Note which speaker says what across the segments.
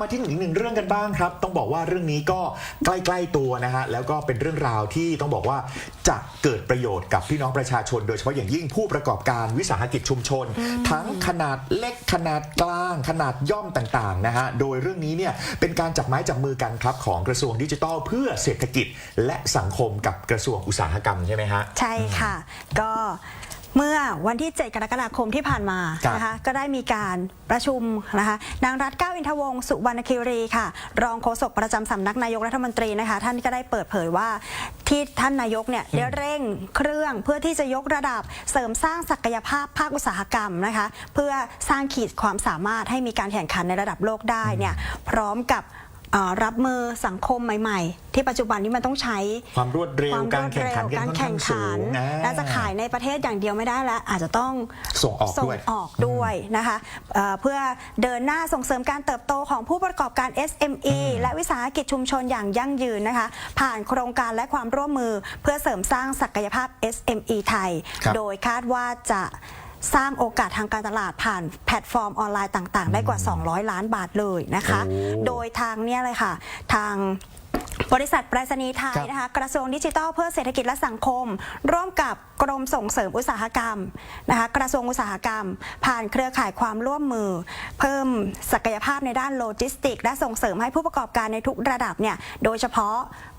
Speaker 1: มาที่อีกหนึ่งเรื่องกันบ้างครับ ต้องบอกว่าเรื่องนี้ก็ใกล้ๆตัวนะฮะแล้วก็เป็นเรื่องราวที่ต้องบอกว่าจะเกิดประโยชน์กับพี่น้องประชาชน โดยเฉพาะอย่างยิ่งผู้ประกอบการวิสาหกิจชุมชน ทั้งขนาดเล็กขนาดกลาง ขนาดย่อมต่างๆนะฮะโดยเรื่องนี้เนี่ยเป็นการจับไม้จับมือกันครับของกระทรวงดิจิทัล เพื่อเศรษฐกิจและสังคมกับกระทรวงอุตสาหกรรมใช่ไหมฮะ
Speaker 2: ใช่ค่ะ ก็ เมื่อวันที่ 7 กรกฎาคมที่ผ่านมา
Speaker 1: ครับ
Speaker 2: นะคะก็ได้มีการประชุมนะคะนางรัฐเก้าอินทวงศ์สุวรรณคิรีค่ะ รองโฆษกประจำสำนักนายกรัฐมนตรีนะคะ ท่านก็ได้เปิดเผยว่าที่ท่านนายกเนี่ยได้เร่งเครื่องเพื่อที่จะยกระดับเสริมสร้างศักยภาพภาคอุตสาหกรรมนะคะ เพื่อสร้างขีดความสามารถให้มีการแข่งขันในระดับโลกได้เนี่ยพร้อมกับเอ่อ รับมือสังคมใหม่ ๆ ที่ปัจจุบันนี้มันต้องใช้
Speaker 1: ความรวดเร็ว
Speaker 2: ความ
Speaker 1: การแข่งขันกัน
Speaker 2: การ
Speaker 1: ค่อน
Speaker 2: แข่
Speaker 1: ข้าง
Speaker 2: ง
Speaker 1: สู
Speaker 2: ขัน
Speaker 1: งนะ
Speaker 2: และจะขายในประเทศอย่างเดียวไม่ได้แล้ว อาจจะต้อง
Speaker 1: ส่งออกด้วย
Speaker 2: ออกด้วยนะคะเอ่อเพื่อเดินหน้าส่งเสริมการเติบโตของผู้ประกอบการ SME และวิสาหกิจชุมชนอย่างยั่งยืนนะคะ ผ่านโครงการและความร่วมมือเพื่อเสริมสร้างศักยภาพ SME ไทย
Speaker 1: ครับ
Speaker 2: โดยคาดว่าจะ สร้างโอกาสทางการตลาดผ่านแพลตฟอร์มออนไลน์ต่าง ๆ ได้กว่า 200 ล้านบาทเลยนะคะ
Speaker 1: โอ้
Speaker 2: โดยทางเนี่ยเลยค่ะ ทาง บริษัทไปรษณีย์ไทย
Speaker 1: ครับ
Speaker 2: นะคะกระทรวงดิจิทัลเพื่อเศรษฐกิจและสังคม ร่วมกับกรมส่งเสริมอุตสาหกรรมนะคะกระทรวงอุตสาหกรรม ผ่านเครือข่ายความร่วมมือ เพิ่มศักยภาพในด้านโลจิสติก และส่งเสริมให้ผู้ประกอบการในทุกระดับเนี่ยโดยเฉพาะ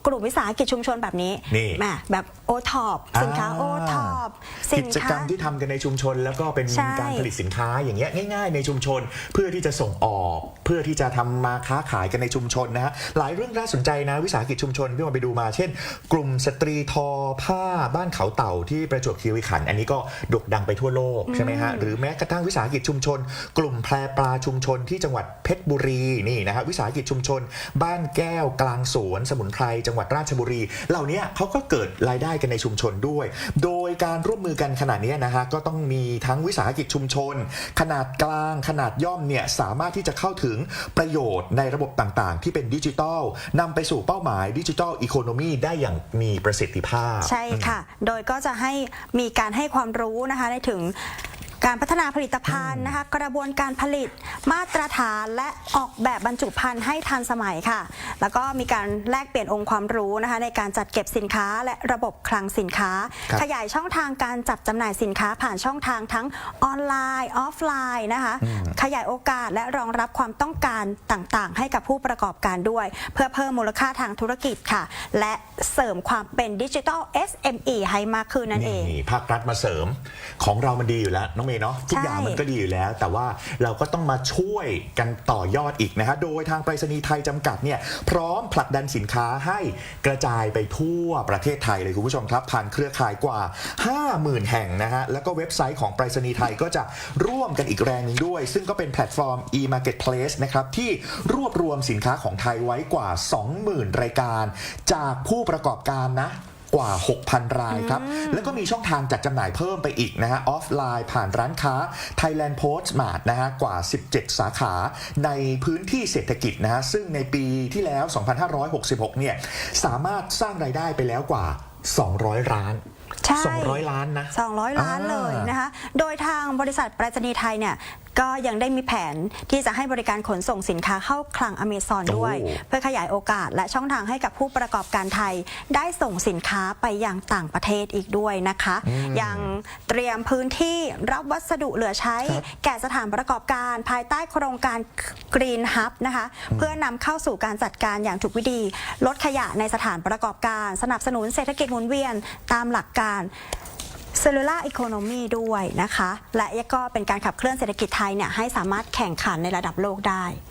Speaker 2: กลุ่มวิสาหกิจชุมชนแบบนี้
Speaker 1: นี่
Speaker 2: แหมแบบโอท็อปสินค้าโอท็อปสิ
Speaker 1: กิ
Speaker 2: น
Speaker 1: จกร
Speaker 2: ค้า
Speaker 1: รมที่ทำกันในชุมชน แล้วก็เป็น
Speaker 2: ใช่
Speaker 1: การผลิตสินค้าอย่างเงี้ยง่าย ๆ ในชุมชน เพื่อที่จะส่งออก เพื่อที่จะทำมาค้าขายกันในชุมชนนะฮะหลายเรื่องน่าสนใจนะวิสาหกิจชุมชนพี่มาไปดูมา เช่น กลุ่มสตรีทอผ้าบ้านเขาเต่าที่ประจวบคีรีขันธ์อันนี้ก็โด่งดังไปทั่วโลกใช่ไหมฮะหรือแม้กระทั่งวิสาหกิจชุมชน กลุ่มแพรปลาชุมชนที่จังหวัดเพชรบุรีนี่นะฮะวิสาหกิจชุมชน บ้านแก้วกลางสวนสมุนไพรจังหวัดราชบุรี เหล่านี้เขาก็เกิดรายได้กันในชุมชนด้วย โดยการร่วมมือกันขนาดนี้นะฮะก็ต้องมีทั้งวิสาหกิจชุมชน ขนาดกลางขนาดย่อมเนี่ยสามารถที่จะเข้าถึงประโยชน์ในระบบต่างๆ ที่เป็นดิจิทัลนำไปสู่เป้าหมายดิจิทัลอีโคโนมีได้อย่างมีประสิทธิภาพ
Speaker 2: ใช่ค่ะ โดยก็จะให้มีการให้ความรู้นะคะในถึง การพัฒนาผลิตภัณฑ์นะคะ กระบวนการผลิตมาตรฐานและออกแบบบรรจุภัณฑ์ให้ทันสมัยค่ะ แล้วก็มีการแลกเปลี่ยนองค์ความรู้นะคะ ในการจัดเก็บสินค้าและระบบคลังสินค้า
Speaker 1: ครับ
Speaker 2: ขยายช่องทางการจับจำหน่ายสินค้าผ่านช่องทางทั้งออนไลน์ออฟไลน์นะคะ ขยายโอกาสและรองรับความต้องการต่างๆ ให้กับผู้ประกอบการด้วย เพื่อเพิ่มมูลค่าทางธุรกิจค่ะ และเสริมความเป็นดิจิทัล SME ให้มากขึ้นนั่นเอง
Speaker 1: นี่ภาครัฐมาเสริมของเรามันดีอยู่แล้วน้องเมย์เนาะทุก
Speaker 2: ใช่
Speaker 1: อย่างมันก็ดีอยู่แล้ว แต่ว่าเราก็ต้องมาช่วยกันต่อยอดอีกนะฮะโดยทางไปรษณีย์ไทยจำกัดเนี่ยพร้อมผลักดันสินค้าให้กระจายไปทั่วประเทศไทยเลยคุณผู้ชมครับ ผ่านเครือข่ายกว่า 50,000 แห่งนะฮะแล้วก็เว็บไซต์ของไปรษณีย์ไทยก็จะร่วมกันอีกแรงหนึ่งด้วย ซึ่งก็เป็นแพลตฟอร์ม e-marketplace นะครับที่รวบรวมสินค้าของไทยไว้กว่า 20,000 รายการ จากผู้ประกอบการนะ กว่า 6,000 รายครับ แล้วก็มีช่องทางจัดจำหน่ายเพิ่มไปอีกนะฮะออฟไลน์ผ่านร้านค้า Thailand Post Mart นะฮะกว่า 17 สาขาในพื้นที่เศรษฐกิจนะฮะซึ่งในปีที่แล้ว 2566 เนี่ยสามารถสร้างรายได้ไปแล้วกว่า 200ล้าน
Speaker 2: ใช่
Speaker 1: 200 ล้านนะ
Speaker 2: 200 ล้าน
Speaker 1: อ่า
Speaker 2: เลยนะคะ โดยทางบริษัทไปรษณีย์ไทยเนี่ย ก็ยังได้มีแผนที่จะให้บริการขนส่งสินค้าเข้าคลังอเมซอนด้วย
Speaker 1: โอ้
Speaker 2: เพื่อขยายโอกาสและช่องทางให้กับผู้ประกอบการไทย ได้ส่งสินค้าไปยังต่างประเทศอีกด้วยนะคะ ยังเตรียมพื้นที่รับวัสดุเหลือใช้
Speaker 1: ครับ
Speaker 2: แก่สถานประกอบการภายใต้โครงการ Green Hub นะคะเพื่อนำเข้าสู่การจัดการอย่างถูกวิธีลดขยะในสถานประกอบการ สนับสนุนเศรษฐกิจหมุนเวียนตามหลักการ Cellular Economy ด้วยนะคะ และก็เป็นการขับเคลื่อนเศรษฐกิจไทยเนี่ยให้สามารถแข่งขันในระดับโลกได้